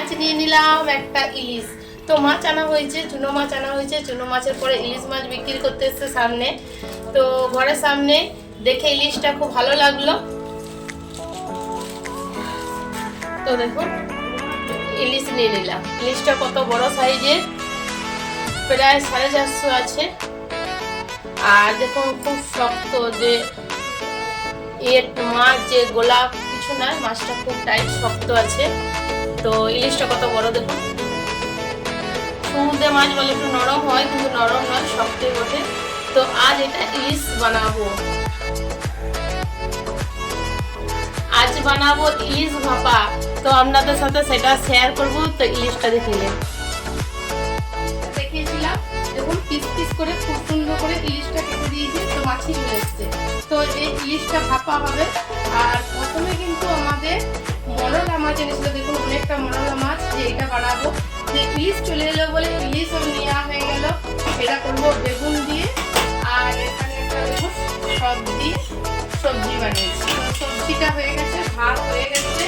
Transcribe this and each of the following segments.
আজ নিয়ে নিলাম, একটা ইলিশ। তো মাছ আনা হয়েছে চুনো মাছ আনা হয়েছে। চুনো মাছের পরে ইলিশ মাছ বিক্রি করতে এসছে সামনে। তো ঘরের সামনে দেখে ইলিশটা খুব ভালো লাগল। তো দেখুন, ইলিশ নিয়ে নিলাম। ইলিশটা কত বড় সাইজের? প্রায় সাড়ে চারশো আছে। আর দেখুন, খুব শক্ত যে এর মাছ, যে গোলাপ, কিছু নয় মাছটা খুব টাইট, শক্ত আছে। তো ইলিশটা কত বড় দেখুন। সমুদ্রে মাছ বলে একটু নরম হয়, কিন্তু নরম নয় শক্তই ওঠে তো আজ এটা ইলিশ বানাবো। আজ বানাবো ইলিশ ভাপা। তো আপনাদের সাথে সেটা শেয়ার করব, তো ইলিশটা দেখে নিন। দেখুন করে খুব সুন্দর করে ইলিশটা কেটে দিয়েছি, তো মাছি এসছে। তো এই ইলিশটা ভাপা হবে। আর প্রথমে কিন্তু আমাদের মরলা মাছ এনেছিল, দেখুন, অনেকটা মরলা মাছ, যে এটা বানাবো। যে ইলিশ চলে এলো বলে ইলিশও নেওয়া হয়ে গেল। এটা করব বেগুন দিয়ে, আর এখানে একটা দেখুন সব দিয়ে সবজি বানিয়েছি। সবজিটা হয়ে গেছে, ভাত হয়ে গেছে।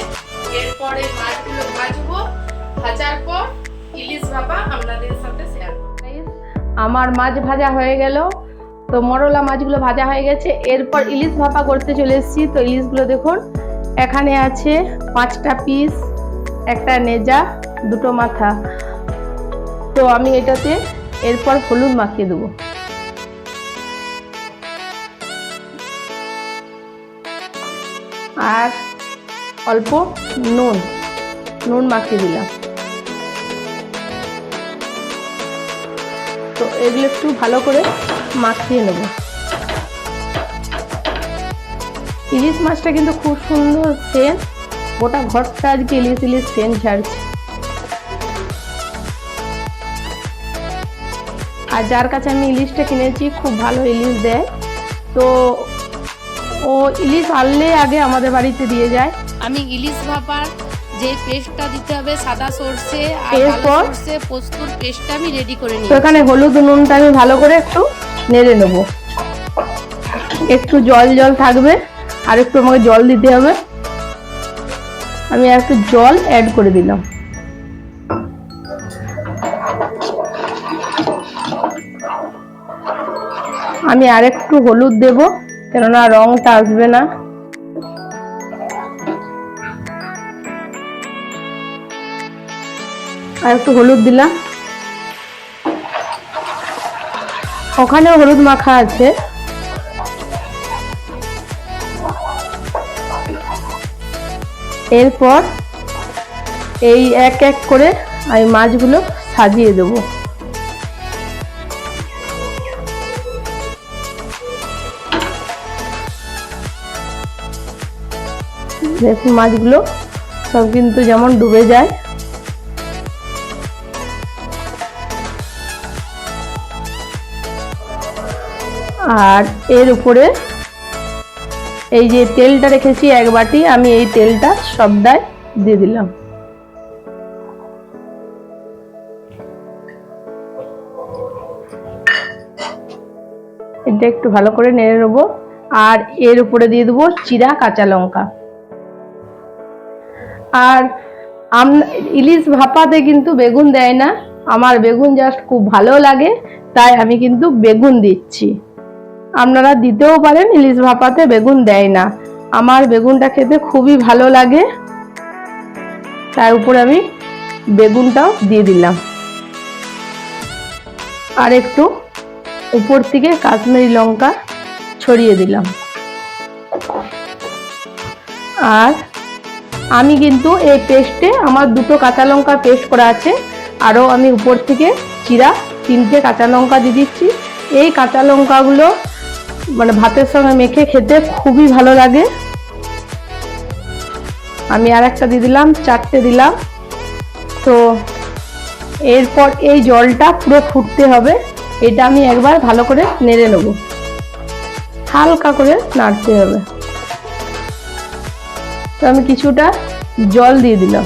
এরপরে মাছগুলো ভাজবো। ভাজার পর ইলিশ ভাপা আপনাদের সাথে শেয়ার আমার মাছ ভাজা হয়ে গেল। তো মরলা মাছগুলো ভাজা হয়ে গেছে। এরপর ইলিশ ভাপা করতে চলে এসেছি। তো ইলিশগুলো দেখুন এখানে আছে পাঁচটা পিস একটা নেজা, দুটো মাথা। তো আমি এটাতে এরপর হলুদ মাখিয়ে দেবো। আর অল্প নুন নুন মাখিয়ে দিলাম। তো এগুলো একটু ভালো করে মাখিয়ে নেব। ইলিশ মাছটা কিন্তু খুব সুন্দর সেন্ট। গোটা ঘরটা আজকে ইলিশ ইলিশ সেন্ট ঝাড়ছে। আর যার কাছে আমি ইলিশটা কিনেছি খুব ভালো ইলিশ দেয়। তো ও ইলিশ আনলে আগে আমাদের বাড়িতে দিয়ে যায়। আমি ইলিশ ভাপার যে পেস্টটা দিতে হবে সাদা সর্ষে আর এরপর? সর্ষে পোস্তর পেস্টটা আমি রেডি করে নিই এখানে হলুদ নুনটা আমি ভালো করে একটু নেড়ে নেব। একটু জল জল থাকবে। আর একটু আমাকে জল দিতে হবে। আমি আর একটু জল অ্যাড করে দিলাম। আমি আর একটু হলুদ দেব, কেননা রংটা আসবে না। আর একটু হলুদ দিলাম। ওখানেও হলুদ মাখা আছে। এরপর এই এক এক করে আমি মাছগুলো সাজিয়ে দেবো। দেখুন, মাছগুলো সব কিন্তু যেমন ডুবে যায়। আর এর উপরে এই যে তেলটা রেখেছি এক বাটি, আমি এই তেলটা সবটাই দিয়ে দিলাম। এটা একটু ভালো করে নেড়ে নেব, আর এর উপরে দিয়ে দেবো চিরা কাঁচা লঙ্কা। আর আম- ইলিশ ভাপাতে কিন্তু বেগুন দেয় না, আমার বেগুন জাস্ট খুব ভালো লাগে, তাই আমি কিন্তু বেগুন দিচ্ছি। আপনারা দিতেও পারেন, ইলিশ ভাপাতে বেগুন দেয় না। আমার বেগুনটা খেতে খুবই ভালো লাগে। তার উপরে আমি বেগুনটাও দিয়ে দিলাম। আর একটু উপর থেকে কাশ্মীরি লঙ্কা ছড়িয়ে দিলাম। আর আমি কিন্তু এই পেস্টে আমার দুটো কাঁচা লঙ্কা পেস্ট করা আছে। আরও আমি উপর থেকে চিরা তিনটে কাঁচা লঙ্কা দিয়ে দিচ্ছি। এই কাঁচা লঙ্কাগুলো মানে ভাতের সঙ্গে মেখে খেতে খুবই ভালো লাগে। আমি আর একটা দিয়ে দিলাম, চারটে দিলাম। তো এরপর এই জলটা পুরো ফুটতে হবে। এটা আমি একবার ভালো করে নেড়ে নেব। হালকা করে নাড়তে হবে। তো আমি কিছুটা জল দিয়ে দিলাম।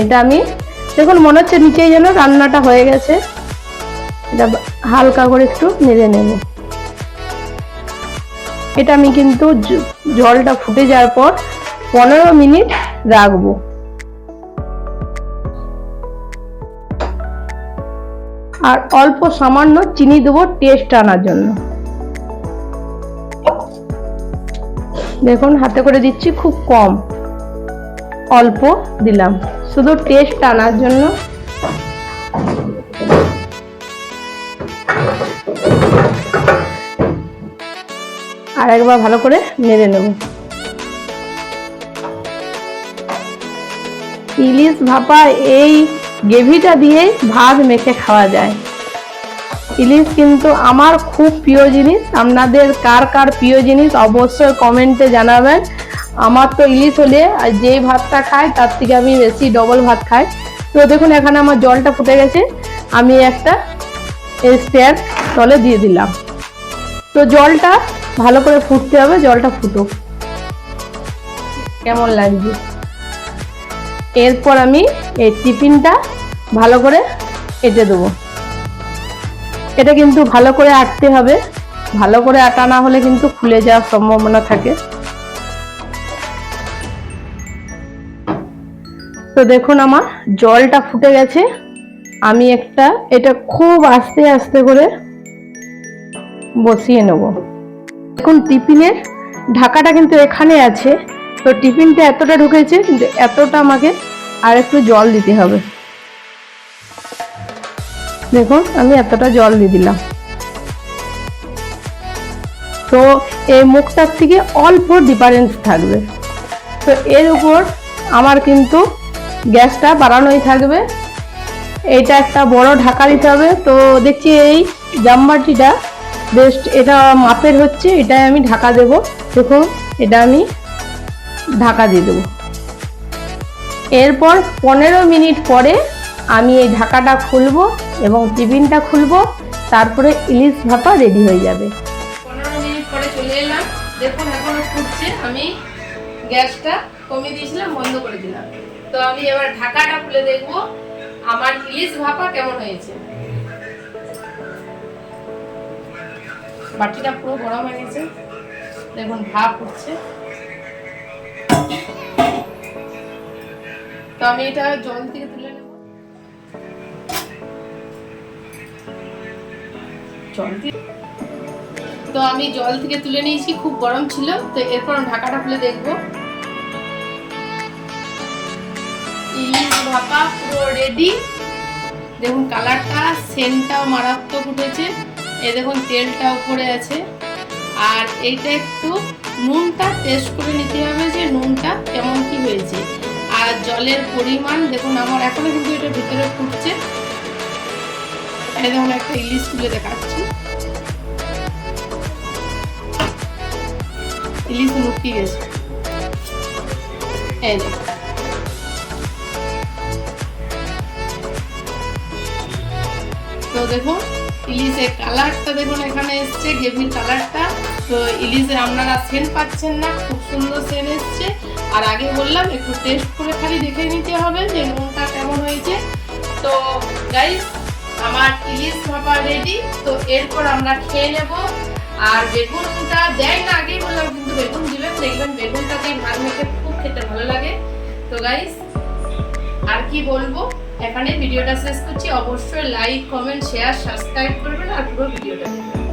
এটা আমি, দেখুন মনে হচ্ছে নিচেই যেন রান্নাটা হয়ে গেছে। এটা হালকা করে একটু নেড়ে নেব। এটা আমি কিন্তু জলটা ফুটে যাওয়ার পর পনেরো মিনিট রাখব। আর অল্প সামান্য চিনি দেবো টেস্ট আনার জন্য। দেখুন, হাতে করে দিচ্ছি খুব কম। অল্প দিলাম। শুধু টেস্ট আনার জন্য। আর একবার ভালো করে নেড়ে নেব। ইলিশ ভাপা এই গ্রেভিটা দিয়ে ভাত মেখে খাওয়া যায়। ইলিশ কিন্তু আমার খুব প্রিয় জিনিস। আপনাদের কার কার প্রিয় জিনিস অবশ্যই কমেন্টে জানাবেন। আমার তো ইলিশ হলে আর যেই ভাতটা খাই, তার থেকে আমি বেশি ডবল ভাত খাই। তো দেখুন, এখানে আমার জলটা ফুটে গেছে। আমি একটা স্ট্যান্ড তলে দিয়ে দিলাম। তো জলটা ভালো করে ফুটতে হবে, জলটা ফুটুক। কেমন লাগছে? এরপর আমি এই টিফিনটা ভালো করে কেটে দেবো। এটা কিন্তু ভালো করে আটতে হবে। ভালো করে আটা না হলে কিন্তু খুলে যাওয়ার সম্ভাবনা থাকে। তো দেখুন আমার জলটা ফুটে গেছে। আমি একটা, এটা খুব আস্তে আস্তে করে বসিয়ে নেব। দেখুন, টিফিনের ঢাকাটা কিন্তু এখানে আছে। তো টিফিনটা এতটা ঢুকেছে কিন্তু এতটা আমাকে আর একটু জল দিতে হবে। দেখুন, আমি এতটা জল দিয়ে দিলাম। তো এই মুখটার থেকে অল্প ডিফারেন্স থাকবে। তো এর উপর আমার কিন্তু গ্যাসটা বাড়ানোই থাকবে। এইটা একটা বড় ঢাকা দিতে হবে। তো দেখছি এই জামবাটিটা বেস্ট, এটা মাপের হচ্ছে, এটাই আমি ঢাকা দেব। দেখুন, এটা আমি ঢাকা দিয়ে দেবো। এরপর পনেরো মিনিট পরে আমি এই ঢাকাটা খুলবো এবং টিফিনটা খুলবো, তারপরে ইলিশ ভাপা রেডি হয়ে যাবে। পনেরো মিনিট পরে চলে এলাম। দেখুন, এখনও ফুটছে। আমি গ্যাসটা কমিয়ে দিয়েছিলাম, বন্ধ করে দিলাম। তো আমি এবার ঢাকাটা খুলে দেখব, আমার ইলিশ ভাপা কেমন হয়েছে। বাটিটা পুরো গরম হয়ে গেছে। দেখুন, ভাপ উঠছে। তো আমি এটা জল থেকে তুলে নেব। জল তো আমি জল থেকে তুলে নিয়েছি, খুব গরম ছিল। তো এরপর ঢাকাটা খুলে দেখব। ইলিশ ভাপা পুরো রেডি দেখুন কালারটা সেন্টটাও মারাত্মক উঠেছে। এ দেখুন, তেলটা উপরে আছে। আর এইটা একটু নুনটা টেস্ট করে নিতে হবে যে নুনটা কেমন কি হয়েছে। আর জলের পরিমাণ, দেখুন, আমার এখনও কিন্তু এটা ভিতরে ফুটছে। এই দেখুন, একটা ইলিশ তুলে দেখাচ্ছি। ইলিশ লুকিয়ে গেছে। এই তো দেখুন ইলিশের কালারটা দেখুন, এখানে এসছে গেভির কালারটা। তো ইলিশের আপনারা সেন পাচ্ছেন না, খুব সুন্দর সেন এসছে। আর আগে বললাম, একটু টেস্ট করে খালি দেখে নিতে হবে যে নুনটা কেমন হয়েছে। তো গাইস আমার ইলিশ ভাপা রেডি তো এরপর আমরা খেয়ে নেব। আর বেগুনটা দেয় না, আগেই বললাম, কিন্তু বেগুন দিবেন, দেখবেন বেগুনটা দিয়ে ভাত মেখে খুব খেতে ভালো লাগে। তো গাইস আর কি বলব? এখানে ভিডিওটা শেষ করছি। অবশ্যই লাইক কমেন্ট শেয়ার সাবস্ক্রাইব করবেন আর পুরো ভিডিওটা দেখবেন।